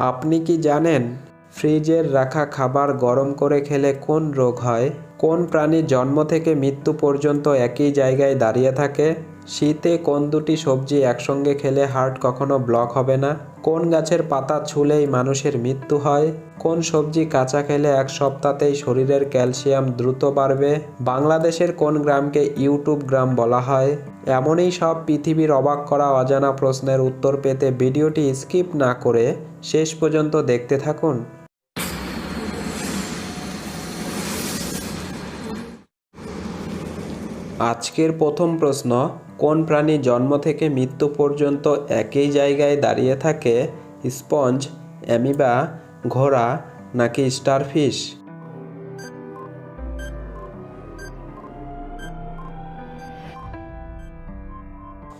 আপনি কি জানেন ফ্রিজের রাখা খাবার গরম করে খেলে কোন রোগ হয়? কোন প্রাণী জন্ম থেকে মৃত্যু পর্যন্ত একই জায়গায় দাঁড়িয়ে থাকে? শীতে কোন দুটি সবজি একসঙ্গে খেলে হার্ট কখনো ব্লক হবে না? কোন গাছের পাতা ছুলেই মানুষের মৃত্যু হয়? কোন সবজি কাঁচা খেলে এক সপ্তাহতেই শরীরের ক্যালসিয়াম দ্রুত বাড়বে? বাংলাদেশের কোন গ্রামকে ইউটিউব গ্রাম বলা হয়? এমনই সব পৃথিবীর অবাক করা অজানা প্রশ্নের উত্তর পেতে ভিডিওটি স্কিপ না করে শেষ পর্যন্ত দেখতে থাকুন। আজকের প্রথম প্রশ্ন কোন প্রাণী জন্ম থেকে মৃত্যু পর্যন্ত একই জায়গায় দাঁড়িয়ে থাকে? স্পঞ্জ, অ্যামিবা, ঘোড়া নাকি স্টারফিশ?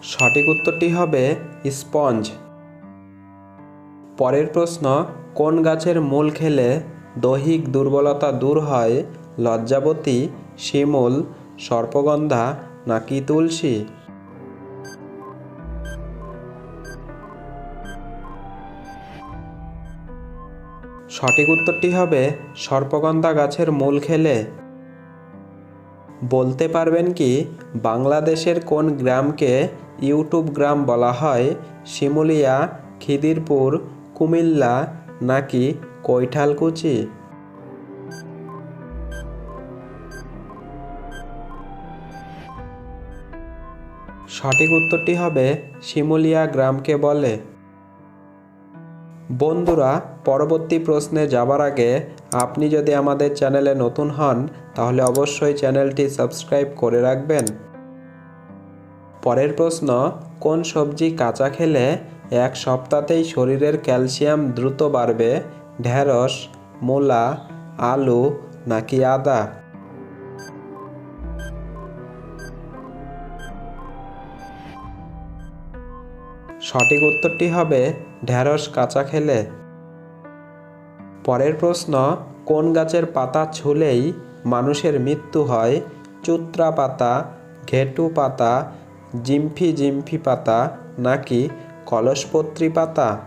সঠিক উত্তরটি হবে স্পঞ্জ। পরের প্রশ্ন, কোন গাছের মূল খেলে দৈহিক দুর্বলতা দূর হয়? লজ্জাবতী, শিমুল, সর্পগন্ধা নাকি তুলসী? সঠিক উত্তরটি হবে সর্পগন্ধা গাছের মূল খেলে। বলতে পারবেন কি, বাংলাদেশের কোন গ্রামকে ইউটিউব গ্রাম বলা হয়? শিমুলিয়া, খিদিরপুর, কুমিল্লা নাকি কৈঠালকুচি? সঠিক উত্তরটি হবে শিমুলিয়া গ্রামকে বলে। বন্ধুরা, পরবর্তী প্রশ্নে যাবার আগে আপনি যদি আমাদের চ্যানেলে নতুন হন, তাহলে অবশ্যই চ্যানেলটি সাবস্ক্রাইব করে রাখবেন। পরের প্রশ্ন, কোন সবজি কাঁচা খেলে এক সপ্তাহতেই শরীরের ক্যালসিয়াম দ্রুত বাড়বে, ঢেঁড়স, মূলা, আলু নাকি আদা? সঠিক উত্তরটি হবে ঢেঁড়স কাঁচা খেলে? পরের প্রশ্ন, কোন গাছের পাতা ছুলেই মানুষের মৃত্যু হয়? চুত্রা পাতা, ঘেটু পাতা, জিম্ফি জিম্ফি পাতা, নাকি কলসপত্রী পাতা?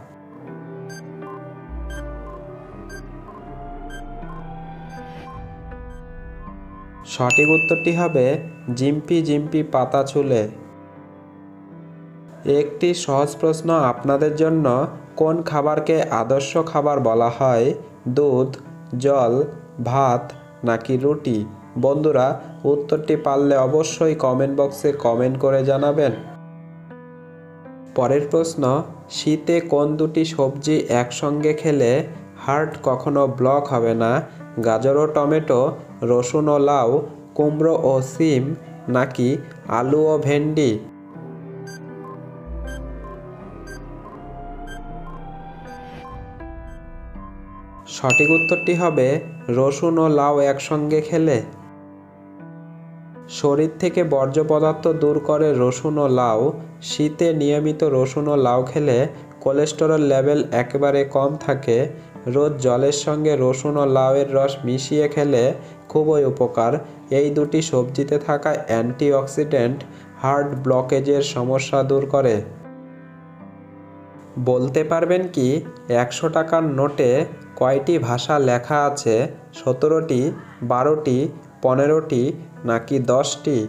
সঠিক উত্তরটি হবে জিম্পি জিম্পি পাতা ছুলে। একটি সহজ প্রশ্ন আপনাদের জন্য। কোন খাবারকে আদর্শ খাবার বলা হয়? দুধ, জল, ভাত নাকি রুটি? বন্ধুরা, উত্তরটি পারলে অবশ্যই কমেন্ট বক্সে কমেন্ট করে জানাবেন। পরের প্রশ্ন, শীতে কোন দুটি সবজি একসঙ্গে খেলে হার্ট কখনো ব্লক হবে না? গাজর ও টমেটো, রসুন ও লাউ, কুমড়ো ও সিম নাকি আলু ও ভেন্ডি? সঠিক উত্তরটি হবে, রসুন ও লাউ একসঙ্গে খেলে। শরীর থেকে বর্জ্য পদার্থ দূর করে রসুন ও লাউ। শীতে নিয়মিত রসুন ও লাউ খেলে কোলেস্টেরল লেভেল একেবারে কম থাকে। রোজ জলের সঙ্গে রসুন ও লাউয়ের রস মিশিয়ে খেলে খুবই উপকার। এই দুটি সবজিতে থাকা অ্যান্টিঅক্সিডেন্ট হার্ট ব্লকেজের সমস্যা দূর করে। বলতে পারবেন কি, একশো টাকার নোটে কয়টি ভাষা লেখা আছে? সতেরোটি, বারোটি, পনেরোটি, নাকি দশটি?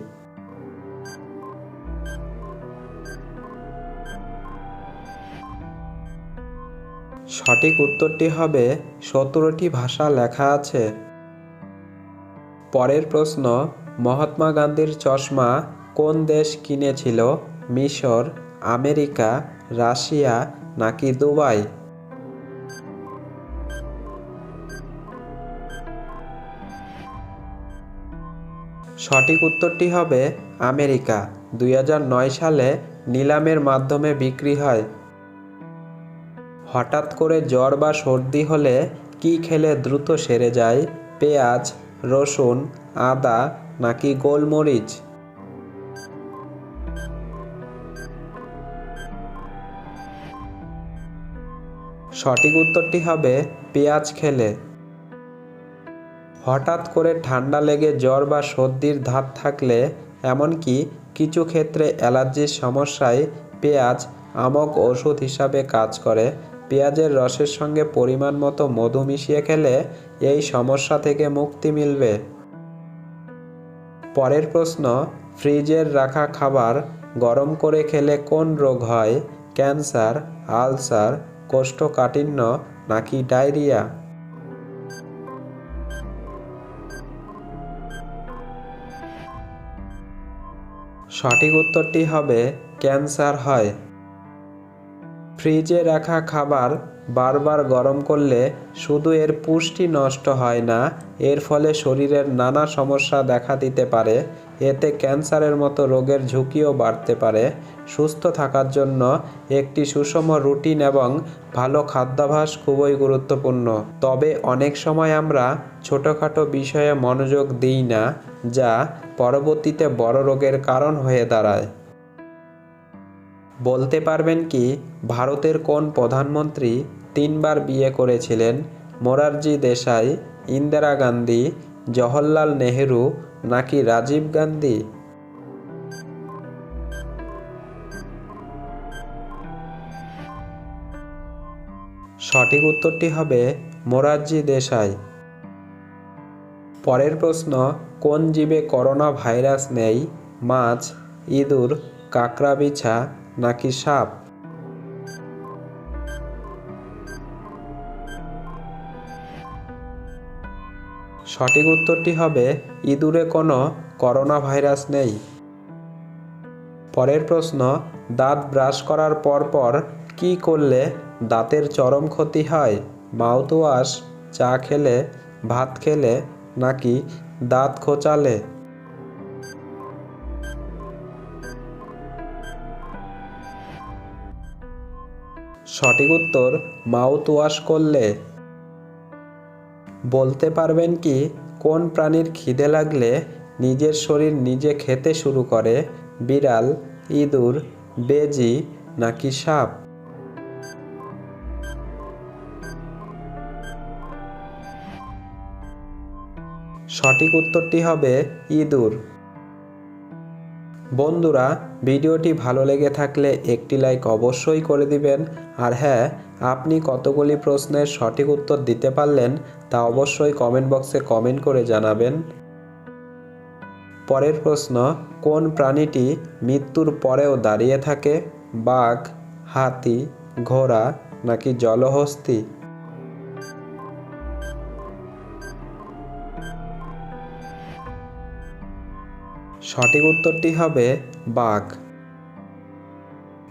সঠিক উত্তরটি হবে, সতেরোটি ভাষা লেখা আছে। পরের প্রশ্ন, মহাত্মা গান্ধীর চশমা কোন দেশ কিনেছিল? মিশর, আমেরিকা রাশিয়া নাকি দুবাই? সঠিক উত্তরটি হবে আমেরিকা। দুই হাজার নয় সালে নিলামের মাধ্যমে বিক্রি হয়। হঠাৎ করে জ্বর বা সর্দি হলে কি খেলে দ্রুত সেরে যায়? পেঁয়াজ, রসুন, আদা নাকি গোলমরিচ? সঠিক উত্তরটি হবে পেঁয়াজ খেলে। হঠাৎ করে ঠান্ডা লেগে জ্বর বা সর্দির ধাত থাকলে এমনকি কিছু ক্ষেত্রে অ্যালার্জির সমস্যায় পেঁয়াজ আমক ওষুধ হিসাবে কাজ করে। পেঁয়াজের রসের সঙ্গে পরিমাণ মতো মধু মিশিয়ে খেলে এই সমস্যা থেকে মুক্তি মিলবে। পরের প্রশ্ন, ফ্রিজের রাখা খাবার গরম করে খেলে কোন রোগ হয়? ক্যান্সার, আলসার কোষ্ঠকাঠিন্য নাকি ডায়রিয়া? সঠিক উত্তরটি হবে ক্যান্সার হয়। ফ্রিজে রাখা খাবার বারবার গরম করলে শুধু এর পুষ্টি নষ্ট হয় না, এর ফলে শরীরের নানা সমস্যা দেখা দিতে পারে এতে ক্যান্সারের মতো রোগের ঝুঁকিও বাড়তে পারে। সুস্থ থাকার জন্য একটি সুষম রুটিন এবং ভালো খাদ্যাভ্যাস খুবই গুরুত্বপূর্ণ। তবে অনেক সময় আমরা ছোটোখাটো বিষয়ে মনোযোগ দিই না, যা পরবর্তীতে বড় রোগের কারণ হয়ে দাঁড়ায়। বলতে পারবেন কি, ভারতের কোন প্রধানমন্ত্রী তিনবার বিয়ে করেছিলেন? মোরারজি দেশাই, ইন্দিরা গান্ধী, জওহরলাল নেহেরু নাকি রাজীব গান্ধী? সঠিক উত্তরটি হবে মোরারজি দেশাই। পরের প্রশ্ন, কোন জীবে করোনা ভাইরাস নেই, মাছ, ইঁদুর, কাকড়া, বিছা নাকি সাপ? সঠিক উত্তরটি হবে, ইঁদুরে কোনো করোনা ভাইরাস নেই। পরের প্রশ্ন, দাঁত ব্রাশ করার পর পর কি করলে দাঁতের চরম ক্ষতি হয়? মাউথওয়াশ, চা খেলে, ভাত খেলে, নাকি দাঁত খোঁচালে? সঠিক উত্তর মাউথ ওয়াশ করলে। বলতে পারবেন কি, কোন প্রাণীর খিদে লাগলে নিজের শরীর নিজে খেতে শুরু করে, বিড়াল, ইঁদুর, বেজি নাকি সাপ? সঠিক উত্তরটি হবে ইঁদুর। বন্ধুরা, ভিডিওটি ভালো লেগে থাকলে একটি লাইক অবশ্যই করে দিবেন। আর হ্যাঁ আপনি কতগুলি প্রশ্নের সঠিক উত্তর দিতে পারলেন তা অবশ্যই কমেন্ট বক্সে কমেন্ট করে জানাবেন। পরের প্রশ্ন, কোন প্রাণীটি মৃত্যুর পরেও দাঁড়িয়ে থাকে? বাঘ, হাতি, ঘোড়া নাকি জলহস্তি? সঠিক উত্তরটি হবে বাঘ।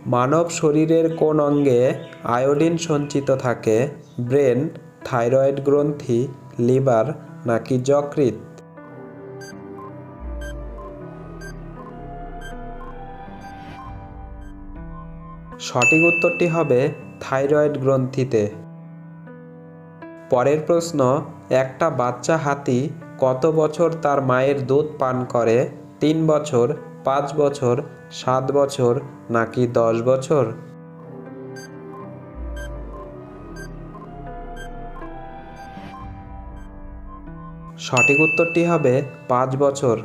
মানব শরীরের কোন অঙ্গে আয়োডিন সঞ্চিত থাকে? ব্রেন, থাইরয়েড গ্রন্থি, লিভার নাকি যকৃৎ? সঠিক উত্তরটি হবে থাইরয়েড গ্রন্থিতে। পরের প্রশ্ন, একটা বাচ্চা হাতি কত বছর তার মায়ের দুধ পান করে? তিন বছর পাঁচ বছর সাত বছর নাকি দশ বছর? সঠিক উত্তরটি হবে পাঁচ বছর।